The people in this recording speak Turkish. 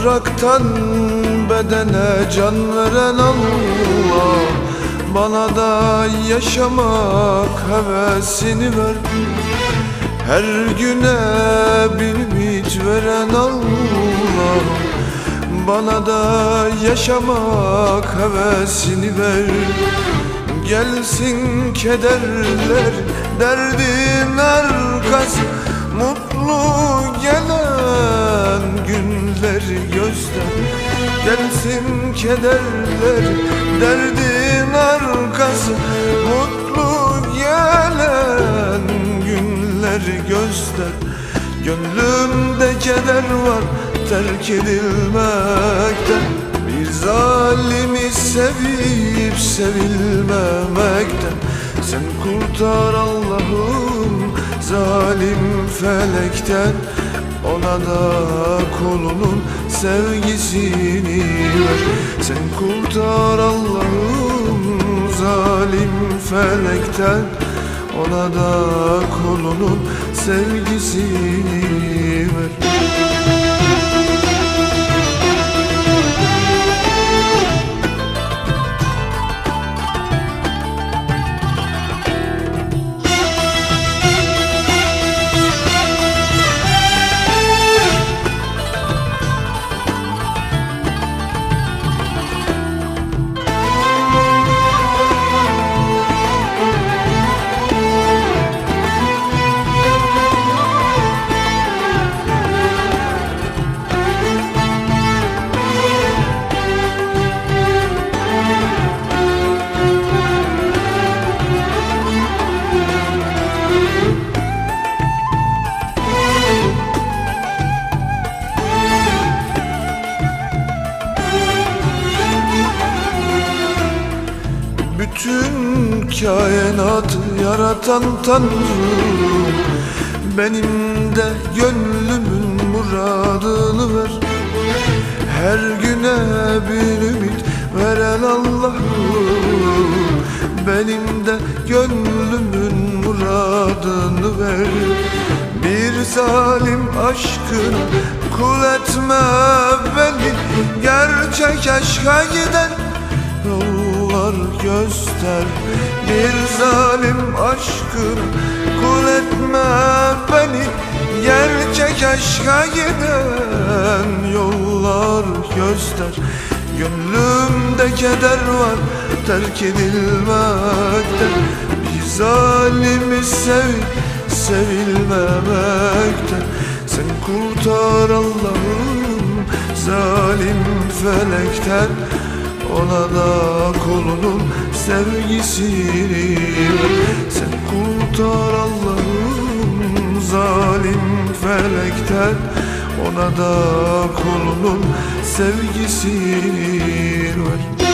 Topraktan bedene can veren Allah. Bana da yaşamak hevesini ver. Her güne bir ümit veren Allah. Bana da yaşamak hevesini ver. Gelsin kederler derdin arkası Mutlu gelen günleri göster Gelsin kederler derdin arkası Mutlu gelen günleri göster. Gönlümde keder var terk edilmekten. Bir zalimi sevip sevilmemekten. Sen kurtar Allah'ım zalim felekten Ona da kolunun sevgisini ver. Sen kurtar Allah'ım zalim felekten. Ona da kolunun sevgisini ver Bütün kainatı yaratan Tanrım Benim de gönlümün muradını ver. Her güne bir ümit veren Allah'ım Benim de gönlümün muradını ver. Bir zalim aşkına kul etme beni Gerçek aşka giden yollar göster. Bir zalim aşkına kul etme beni. Gerçek aşka giden yollar göster. Gönlümde keder var terk edilmekten Bir zalimi sev sevilmemekten Sen kurtar Allah'ım zalim felekten ona da kolunun sevgisini Sen kurtar Allah'ım zalim felekten. Ona da kolunun sevgisini ver